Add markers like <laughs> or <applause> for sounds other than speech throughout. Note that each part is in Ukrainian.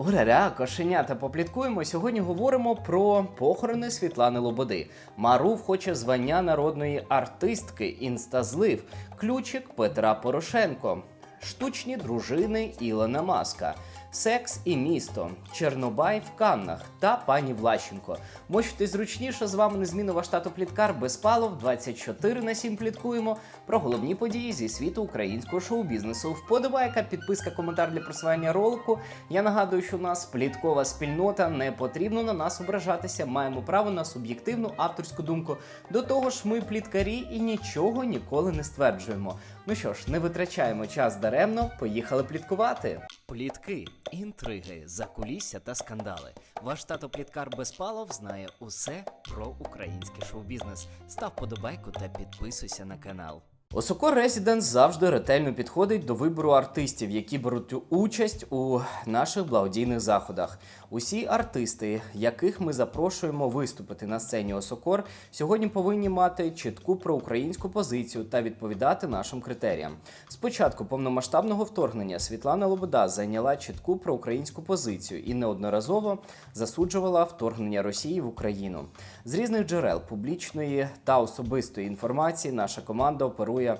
Ураря, кошенята, попліткуємо. Сьогодні говоримо про похорони Світлани Лободи. Марув хоче звання народної артистки, інстазлив, ключик Петра Порошенко, штучні дружини Ілона Маска, секс і місто, Чернобай в Каннах та пані Влащенко. Можете зручніше з вами незмінно ваш тато Пліткар Безпалов 24 на 7 пліткуємо про головні події зі світу українського шоу-бізнесу. Вподобайка, підписка, коментар для просування ролику. Я нагадую, що у нас пліткова спільнота, не потрібно на нас ображатися. Маємо право на суб'єктивну авторську думку. До того ж, ми пліткарі і нічого ніколи не стверджуємо. Ну що ж, не витрачаємо час даремно, поїхали пліткувати. Плітки, інтриги, закулісся та скандали. Ваш тато Пліткар Безпалов знає усе про український шоу-бізнес. Став подобайку та підписуйся на канал. Осокор Residence завжди ретельно підходить до вибору артистів, які беруть участь у наших благодійних заходах. Усі артисти, яких ми запрошуємо виступити на сцені Осокор, сьогодні повинні мати чітку проукраїнську позицію та відповідати нашим критеріям. Спочатку повномасштабного вторгнення Світлана Лобода зайняла чітку проукраїнську позицію і неодноразово засуджувала вторгнення Росії в Україну. З різних джерел публічної та особистої інформації наша команда оперує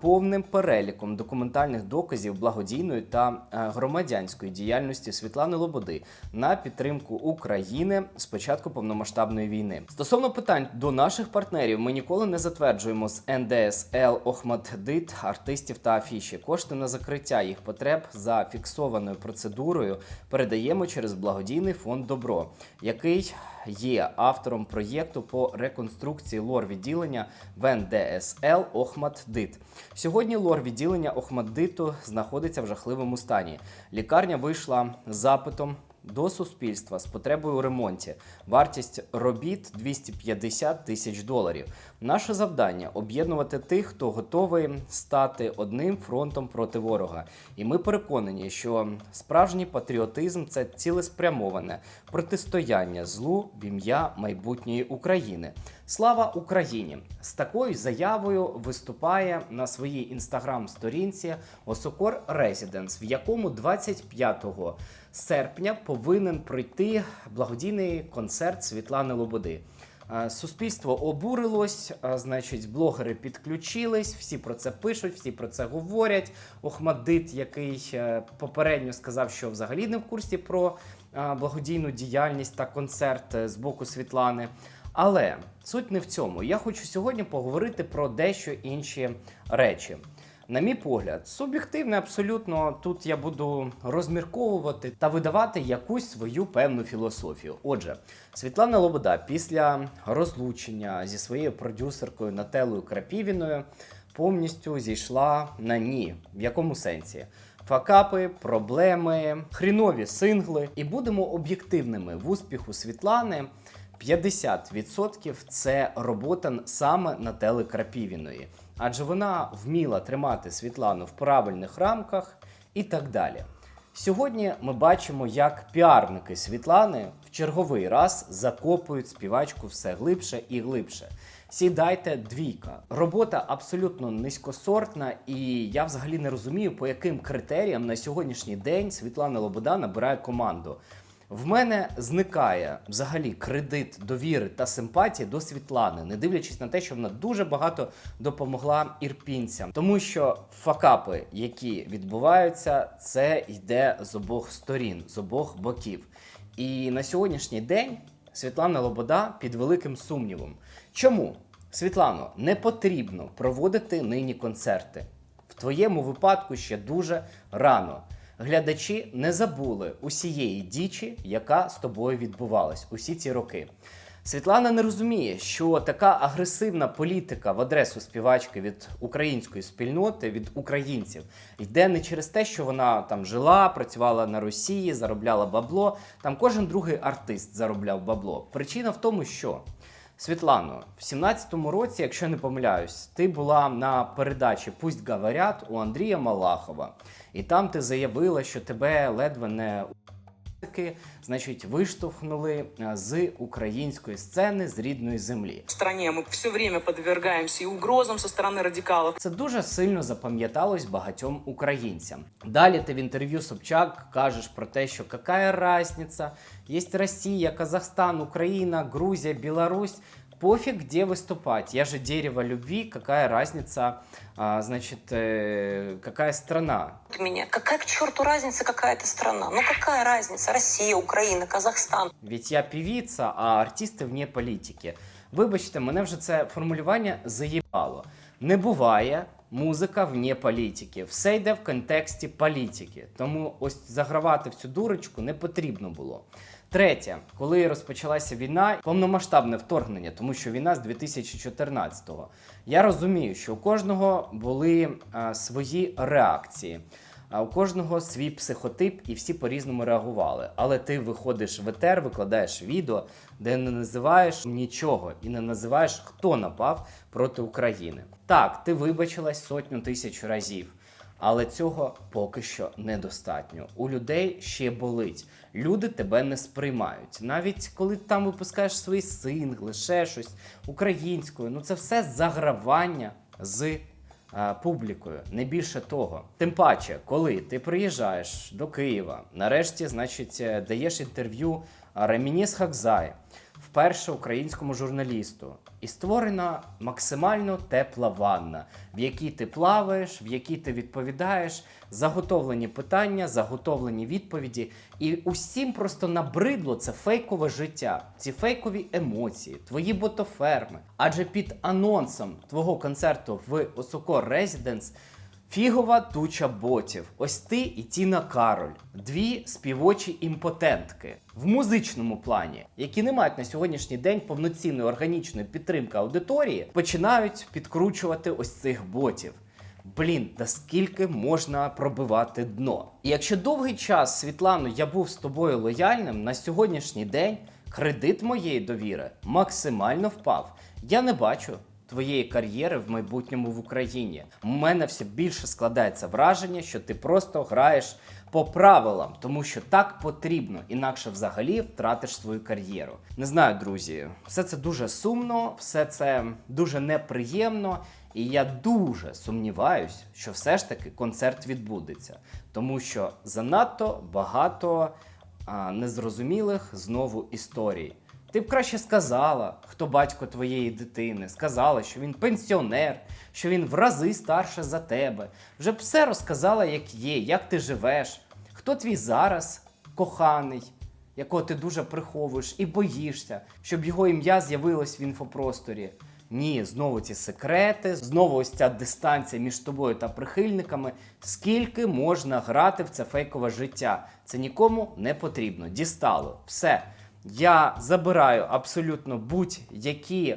повним переліком документальних доказів благодійної та е, громадянської діяльності Світлани Лободи на підтримку України з початку повномасштабної війни. Стосовно питань до наших партнерів, ми ніколи не затверджуємо з НДСЛ Охмаддит артистів та афіші. Кошти на закриття їх потреб за фіксованою процедурою передаємо через благодійний фонд Добро, який є автором проєкту по реконструкції лор відділення в НДСЛ Охмаддит. Сьогодні лор відділення Охмаддиту знаходиться в жахливому стані. Лікарня вийшла з запитом. До суспільства з потребою у ремонті. Вартість робіт 250 тисяч доларів. Наше завдання об'єднувати тих, хто готовий стати одним фронтом проти ворога. І ми переконані, що справжній патріотизм це цілеспрямоване протистояння злу в ім'я майбутньої України. Слава Україні! З такою заявою виступає на своїй інстаграм-сторінці Осокор Residence, в якому 25 серпня повинен пройти благодійний концерт Світлани Лободи. Суспільство обурилось, значить, блогери підключились, всі про це пишуть, всі про це говорять. Охмадит, який е, попередньо сказав, що взагалі не в курсі про благодійну діяльність та концерт е, з боку Світлани. Але суть не в цьому. Я хочу сьогодні поговорити про дещо інші речі. На мій погляд, суб'єктивне абсолютно тут я буду розмірковувати та видавати якусь свою певну філософію. Отже, Світлана Лобода після розлучення зі своєю продюсеркою Нателою Крапівіною повністю зійшла на ні. В якому сенсі? Факапи, проблеми, хрінові сингли. І будемо об'єктивними в успіху Світлани. 50% це робота саме Нателли Крапівіної, адже вона вміла тримати Світлану в правильних рамках і так далі. Сьогодні ми бачимо, як піарники Світлани в черговий раз закопують співачку все глибше і глибше. Сідайте двійка. Робота абсолютно низькосортна, і я взагалі не розумію, по яким критеріям на сьогоднішній день Світлана Лобода набирає команду. В мене зникає взагалі кредит довіри та симпатії до Світлани, не дивлячись на те, що вона дуже багато допомогла ірпінцям, тому що факапи, які відбуваються, це йде з обох сторін, з обох боків. І на сьогоднішній день Світлана Лобода під великим сумнівом. Чому? Світлано, не потрібно проводити нині концерти. В твоєму випадку ще дуже рано. Глядачі не забули усієї дічі, яка з тобою відбувалась усі ці роки. Світлана не розуміє, що така агресивна політика в адресу співачки від української спільноти, від українців, йде не через те, що вона там жила, працювала на Росії, заробляла бабло. Там кожен другий артист заробляв бабло. Причина в тому, що Світлано, в 17-му році, якщо не помиляюсь, ти була на передачі Пусть говорять у Андрія Малахова, і там ти заявила, що тебе ледве не таки, значить, виштовхнули е, з української сцени з рідної землі. В стране ми все время підвергаємося і угрозам со сторони радикалов. Це дуже сильно запам'яталось багатьом українцям. Далі ти в інтерв'ю Собчак кажеш про те, що яка разниця, є Росія, Казахстан, Україна, Грузія, Білорусь Пофиг, где выступать. Я же дерево любви, какая разница, а, значит, э, какая страна. меня. Какая к черту разница, какая это страна? Ну какая разница? Россия, Украина, Казахстан. Ведь я певіця, а артисти вне політики. Вибачте, мене вже це формулювання заїбало. Не буває музика вне політики. Все йде в контексті політики. Тому ось загравати в цю дурочку не потрібно було. Третє, коли розпочалася війна, повномасштабне вторгнення, тому що війна з 2014-го. Я розумію, що у кожного були а, свої реакції. А у кожного свій психотип, і всі по-різному реагували. Але ти виходиш в етер, викладаєш відео, де не називаєш нічого і не називаєш, хто напав проти України. Так, ти вибачилась сотню тисяч разів. Але цього поки що недостатньо. У людей ще болить. Люди тебе не сприймають. Навіть коли ти там випускаєш свої сингли, ще щось українською. Ну це все загравання з е, публікою, не більше того. Тим паче, коли ти приїжджаєш до Києва, нарешті, значить, е, даєш інтерв'ю Ремініс Хакзай, вперше українському журналісту, і створена максимально тепла ванна, в якій ти плаваєш, в якій ти відповідаєш, заготовлені питання, заготовлені відповіді. І усім просто набридло це фейкове життя, ці фейкові емоції, твої ботоферми. Адже під анонсом твого концерту в Осоко Резіденс Фігова туча ботів. Ось ти і Тіна Кароль, дві співочі імпотентки в музичному плані, які не мають на сьогоднішній день повноцінної органічної підтримки аудиторії, починають підкручувати ось цих ботів. Блін, та скільки можна пробивати дно? І якщо довгий час, Світлано, я був з тобою лояльним, на сьогоднішній день кредит моєї довіри максимально впав. Я не бачу твоєї кар'єри в майбутньому в Україні. У мене все більше складається враження, що ти просто граєш по правилам, тому що так потрібно, інакше взагалі втратиш свою кар'єру. Не знаю, друзі, все це дуже сумно, все це дуже неприємно. І я дуже сумніваюсь, що все ж таки концерт відбудеться, тому що занадто багато а, незрозумілих знову історій. Ти б краще сказала, хто батько твоєї дитини, сказала, що він пенсіонер, що він в рази старше за тебе. Вже б все розказала, як є, як ти живеш, хто твій зараз коханий, якого ти дуже приховуєш і боїшся, щоб його ім'я з'явилось в інфопросторі. Ні, знову ці секрети, знову ось ця дистанція між тобою та прихильниками. Скільки можна грати в це фейкове життя? Це нікому не потрібно. Дістало. Все. Я забираю абсолютно будь-які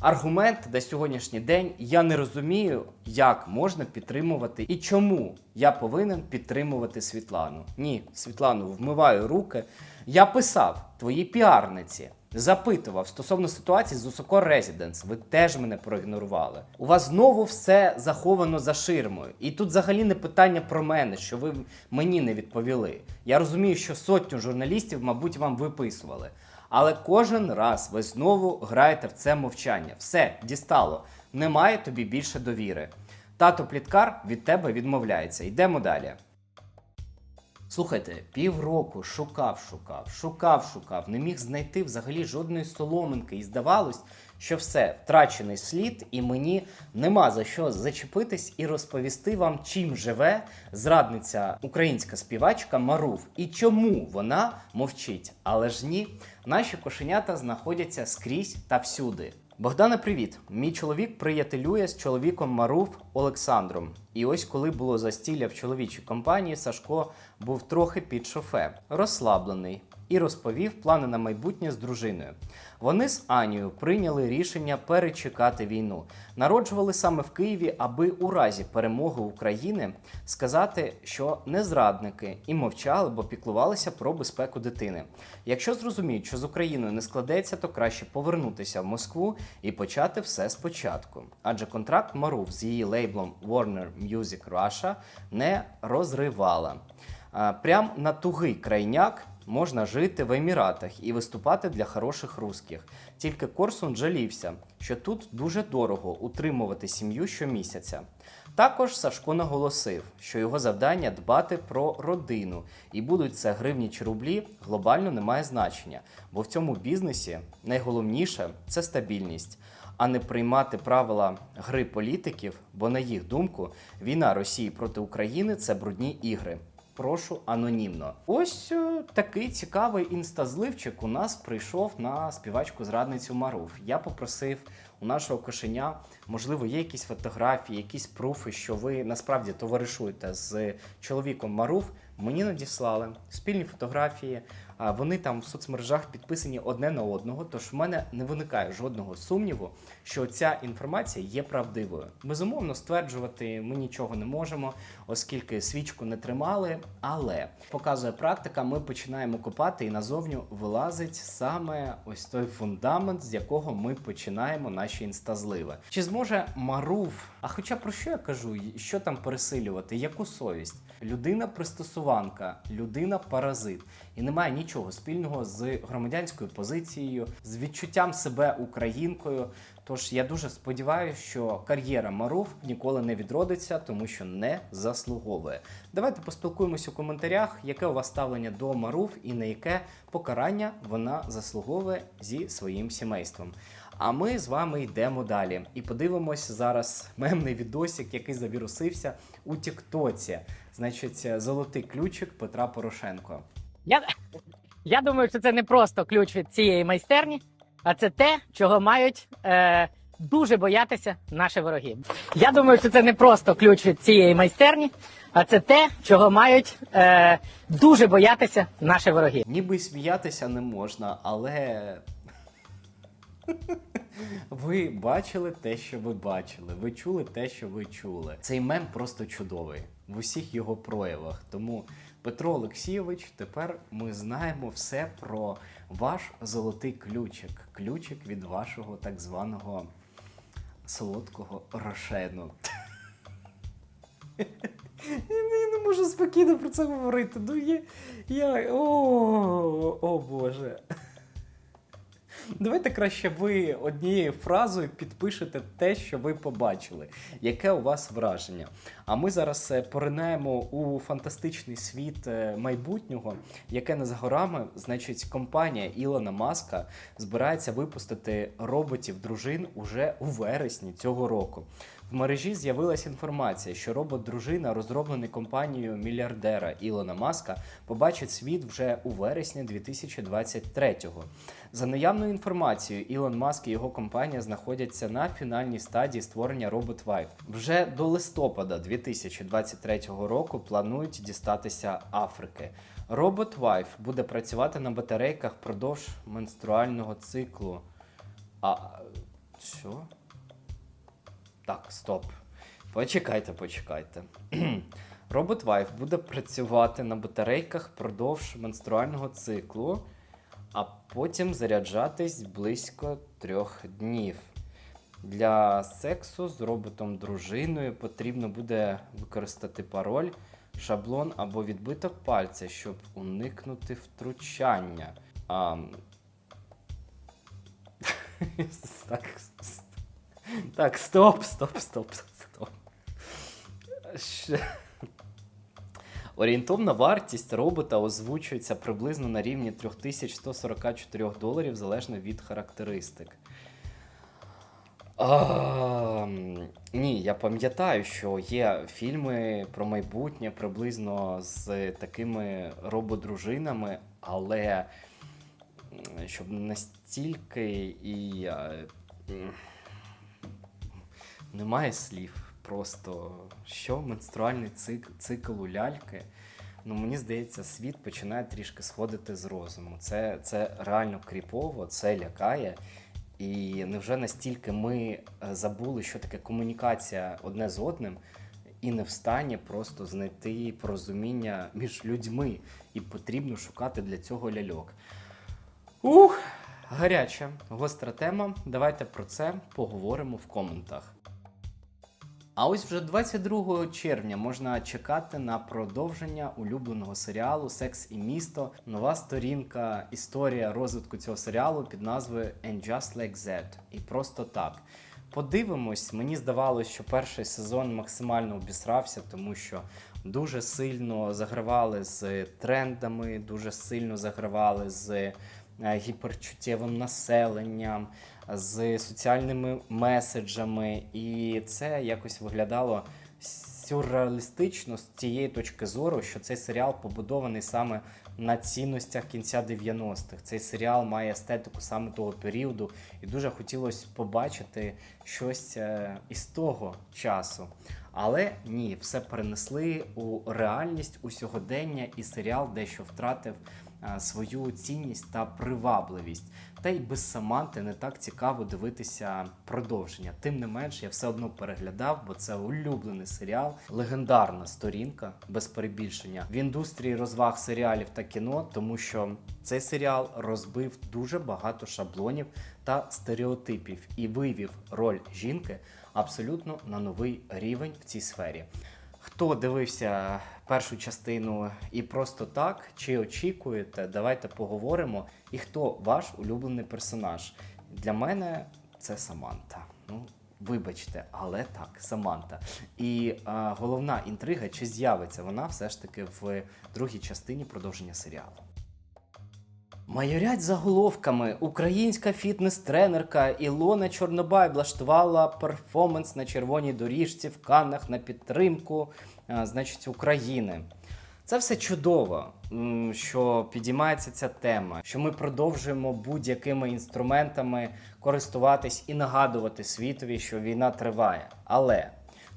аргументи на сьогоднішній день. Я не розумію, як можна підтримувати і чому я повинен підтримувати Світлану. Ні, Світлану, вмиваю руки. Я писав твоїй піарниці. Запитував стосовно ситуації з Усоко Резіденс. Ви теж мене проігнорували. У вас знову все заховано за ширмою. І тут взагалі не питання про мене, що ви мені не відповіли. Я розумію, що сотню журналістів, мабуть, вам виписували. Але кожен раз ви знову граєте в це мовчання. Все, дістало. Немає тобі більше довіри. Тато Пліткар від тебе відмовляється. Йдемо далі. Слухайте, півроку шукав, шукав, шукав, шукав, не міг знайти взагалі жодної соломинки, і здавалось, що все втрачений слід, і мені нема за що зачепитись і розповісти вам, чим живе зрадниця українська співачка Марув і чому вона мовчить. Але ж ні, наші кошенята знаходяться скрізь та всюди. Богдане, привіт! Мій чоловік приятелює з чоловіком Маруф Олександром. І ось коли було застілля в чоловічій компанії, Сашко був трохи під шофе, розслаблений, і розповів плани на майбутнє з дружиною. Вони з Анією прийняли рішення перечекати війну. Народжували саме в Києві, аби у разі перемоги України сказати, що не зрадники і мовчали, бо піклувалися про безпеку дитини. Якщо зрозуміють, що з Україною не складеться, то краще повернутися в Москву і почати все спочатку. Адже контракт Марув з її лейблом Warner Music Russia не розривала. Прям на тугий крайняк Можна жити в Еміратах і виступати для хороших русських. Тільки Корсун жалівся, що тут дуже дорого утримувати сім'ю щомісяця. Також Сашко наголосив, що його завдання дбати про родину, і будуть це гривні чи рублі, глобально не має значення, бо в цьому бізнесі найголовніше це стабільність, а не приймати правила гри політиків, бо на їх думку війна Росії проти України це брудні ігри. Прошу анонімно. Ось е, такий цікавий інстазливчик у нас прийшов на співачку зрадницю Маруф. Я попросив у нашого кошеня, можливо, є якісь фотографії, якісь пруфи, що ви насправді товаришуєте з чоловіком Маруф. Мені надіслали спільні фотографії. А вони там в соцмережах підписані одне на одного. Тож в мене не виникає жодного сумніву, що ця інформація є правдивою. Безумовно, стверджувати ми нічого не можемо, оскільки свічку не тримали. Але показує практика, ми починаємо копати, і назовню вилазить саме ось той фундамент, з якого ми починаємо наші інстазливи. Чи зможе Маруф? А хоча про що я кажу? Що там пересилювати? Яку совість? Людина пристосуванка, людина паразит, і немає нічого спільного з громадянською позицією, з відчуттям себе українкою. Тож я дуже сподіваюся, що кар'єра Маруф ніколи не відродиться, тому що не заслуговує. Давайте поспілкуємось у коментарях, яке у вас ставлення до Маруф і на яке покарання вона заслуговує зі своїм сімейством. А ми з вами йдемо далі і подивимось зараз мемний відосик, який завірусився у Тіктоці. Значить, золотий ключик Петра Порошенко. Я, я думаю, що це не просто ключ від цієї майстерні, а це те, чого мають е, дуже боятися наші вороги. Я думаю, що це не просто ключ від цієї майстерні, а це те, чого мають е, дуже боятися наші вороги. Ніби сміятися не можна, але. Ви бачили те, що ви бачили. Ви чули те, що ви чули. Цей мем просто чудовий в усіх його проявах. Тому, Петро Олексійович, тепер ми знаємо все про ваш золотий ключик. Ключик від вашого так званого солодкого рошену. Я не можу спокійно про це говорити. Ну я. я... О, о Боже. Давайте краще ви однією фразою підпишете те, що ви побачили. Яке у вас враження? А ми зараз е, поринаємо у фантастичний світ е, майбутнього, яке не за горами. Значить, компанія Ілона Маска збирається випустити роботів дружин уже у вересні цього року. В мережі з'явилася інформація, що робот-дружина, розроблений компанією мільярдера Ілона Маска, побачить світ вже у вересні 2023-го. За наявною інформацією, Ілон Маск і його компанія знаходяться на фінальній стадії створення Vive. Вже до листопада 2023 року планують дістатися Африки. Робот Vive буде працювати на батарейках впродовж менструального циклу. А що? Так, стоп. Почекайте, почекайте. <clears throat> Робот Vive буде працювати на батарейках впродовж менструального циклу, а потім заряджатись близько трьох днів. Для сексу з роботом дружиною потрібно буде використати пароль, шаблон або відбиток пальця, щоб уникнути втручання. А... <laughs> так, стоп, стоп, стоп, стоп. Ще. Орієнтовна вартість робота озвучується приблизно на рівні 3144 доларів залежно від характеристик. А, ні, я пам'ятаю, що є фільми про майбутнє приблизно з такими рободружинами, але щоб настільки і. немає слів. Просто що менструальний цикл, цикл у ляльки. Ну, мені здається, світ починає трішки сходити з розуму. Це, це реально кріпово, це лякає. І невже настільки ми е, забули, що таке комунікація одне з одним, і не в стані просто знайти порозуміння між людьми, і потрібно шукати для цього ляльок. Ух, гаряча, гостра тема. Давайте про це поговоримо в коментах. А ось вже 22 червня можна чекати на продовження улюбленого серіалу Секс і місто. Нова сторінка, історія розвитку цього серіалу під назвою And Just Like That. І просто так. Подивимось, мені здавалося, що перший сезон максимально обісрався, тому що дуже сильно загравали з трендами, дуже сильно загравали з е, гіперчуттєвим населенням, з соціальними меседжами, і це якось виглядало сюрреалістично з тієї точки зору, що цей серіал побудований саме на цінностях кінця 90-х. Цей серіал має естетику саме того періоду, і дуже хотілося побачити щось е, із того часу. Але ні, все перенесли у реальність у сьогодення, і серіал дещо втратив свою цінність та привабливість. Та й без Саманти не так цікаво дивитися продовження. Тим не менш, я все одно переглядав, бо це улюблений серіал, легендарна сторінка без перебільшення в індустрії розваг серіалів та кіно, тому що цей серіал розбив дуже багато шаблонів та стереотипів і вивів роль жінки абсолютно на новий рівень в цій сфері. Хто дивився першу частину і просто так, чи очікуєте, давайте поговоримо. І хто ваш улюблений персонаж? Для мене це Саманта. Ну, вибачте, але так, Саманта. І а, головна інтрига, чи з'явиться вона все ж таки в другій частині продовження серіалу. Майорять заголовками. Українська фітнес-тренерка Ілона Чорнобай влаштувала перформанс на червоній доріжці в Каннах на підтримку значить, України. Це все чудово, що підіймається ця тема, що ми продовжуємо будь-якими інструментами користуватись і нагадувати світові, що війна триває. Але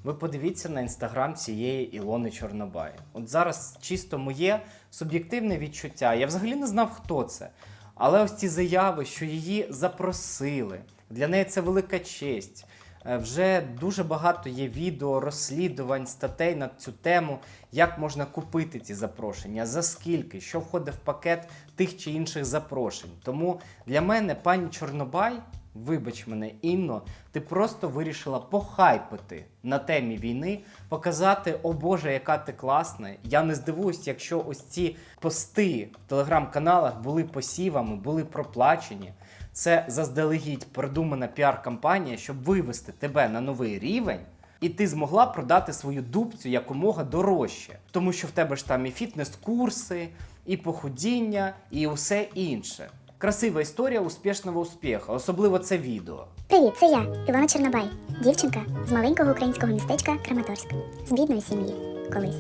ви подивіться на інстаграм цієї Ілони Чорнобай. От зараз чисто моє суб'єктивне відчуття. Я взагалі не знав, хто це. Але ось ці заяви, що її запросили, для неї це велика честь. Е, Вже дуже багато є відео, розслідувань, статей на цю тему, як можна купити ці запрошення, за скільки, що входить в пакет тих чи інших запрошень. Тому для мене пані Чорнобай, вибач мене, Інно, ти просто вирішила похайпити на темі війни, показати, о Боже, яка ти класна. Я не здивуюсь, якщо ось ці пости в телеграм-каналах були посівами, були проплачені. Це заздалегідь продумана піар-кампанія, щоб вивести тебе на новий рівень, і ти змогла продати свою дубцю якомога дорожче. Тому що в тебе ж там і фітнес-курси, і похудіння, і усе інше. Красива історія успішного успіху, особливо це відео. Привіт, це я, Ілона Чорнобай, дівчинка з маленького українського містечка Краматорськ, з бідної сім'ї колись.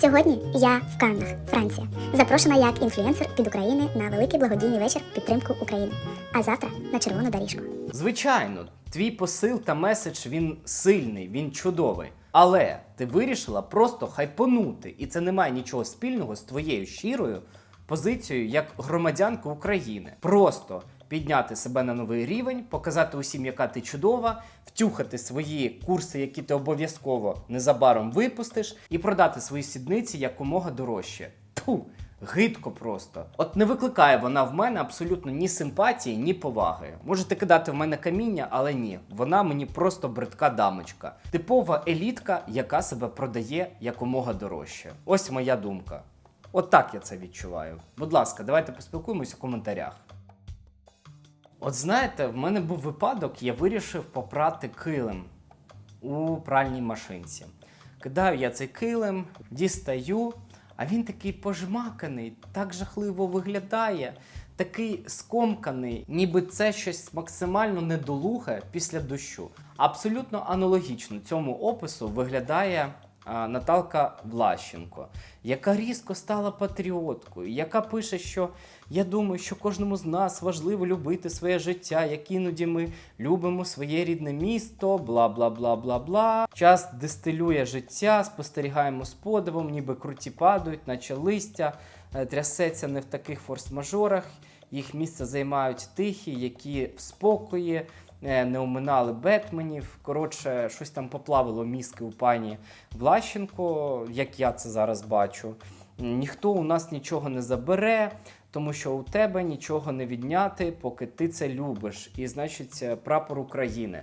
Сьогодні я в Каннах, Франція, запрошена як інфлюенсер від України на великий благодійний вечір в підтримку України. А завтра на червону доріжку. Звичайно, твій посил та меседж він сильний, він чудовий. Але ти вирішила просто хайпонути, і це не має нічого спільного з твоєю щирою позицією як громадянка України. Просто підняти себе на новий рівень, показати усім, яка ти чудова, втюхати свої курси, які ти обов'язково незабаром випустиш, і продати свої сідниці якомога дорожче. Тьфу! Гидко просто. От не викликає вона в мене абсолютно ні симпатії, ні поваги. Можете кидати в мене каміння, але ні. Вона мені просто бридка дамочка. Типова елітка, яка себе продає якомога дорожче. Ось моя думка. От так я це відчуваю. Будь ласка, давайте поспілкуємось у коментарях. От знаєте, в мене був випадок, я вирішив попрати килим у пральній машинці. Кидаю я цей килим, дістаю, а він такий пожмаканий, так жахливо виглядає, такий скомканий, ніби це щось максимально недолуге після дощу. Абсолютно аналогічно цьому опису виглядає Наталка Влащенко, яка різко стала патріоткою, яка пише, що я думаю, що кожному з нас важливо любити своє життя, як іноді ми любимо своє рідне місто, бла бла бла бла бла. Час дистилює життя, спостерігаємо з подивом, ніби круті падають, наче листя, е, трясеться не в таких форс-мажорах. Їх місце займають тихі, які в спокої, не оминали Бетменів. Коротше, щось там поплавило мізки у пані Влащенко, як я це зараз бачу. Ніхто у нас нічого не забере, тому що у тебе нічого не відняти, поки ти це любиш. І значить, е, прапор України.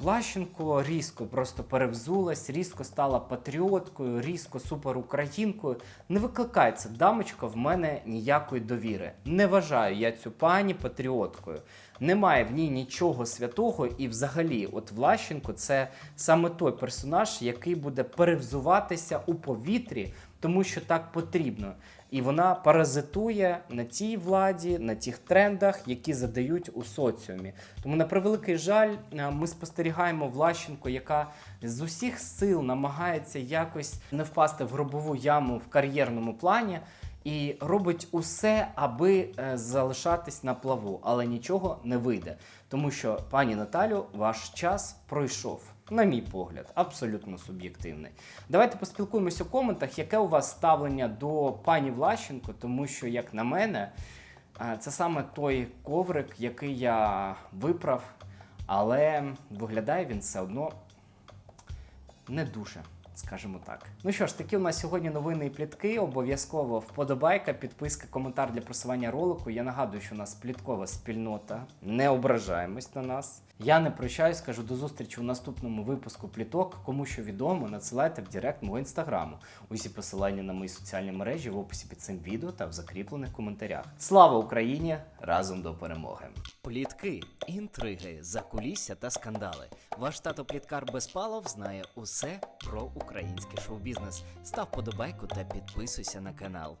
Влащенко різко просто перевзулась, різко стала патріоткою, різко суперукраїнкою. Не викликається дамочка в мене ніякої довіри. Не вважаю я цю пані патріоткою. Немає в ній нічого святого, і взагалі, от Влащенко це саме той персонаж, який буде перевзуватися у повітрі, тому що так потрібно. І вона паразитує на тій владі, на тих трендах, які задають у соціумі. Тому, на превеликий жаль, е, ми спостерігаємо Влащенко, яка з усіх сил намагається якось не впасти в гробову яму в кар'єрному плані. І робить усе, аби е, залишатись на плаву, але нічого не вийде. Тому що, пані Наталю, ваш час пройшов, на мій погляд, абсолютно суб'єктивний. Давайте поспілкуємося у коментах, яке у вас ставлення до пані Влащенко, тому що, як на мене, е, це саме той коврик, який я виправ, але виглядає він все одно не дуже. Скажімо так. Ну що ж, такі у нас сьогодні новини і плітки. Обов'язково вподобайка, підписка, коментар для просування ролику. Я нагадую, що у нас пліткова спільнота. Не ображаємось на нас. Я не прощаюсь, кажу до зустрічі у наступному випуску пліток. Кому що відомо, надсилайте в Директ мого інстаграму. Усі посилання на мої соціальні мережі в описі під цим відео та в закріплених коментарях. Слава Україні! Разом до перемоги! Плітки, інтриги, закулісся та скандали. Ваш тато Пліткар Безпалов знає усе про український шоу-бізнес. Став подобайку та підписуйся на канал.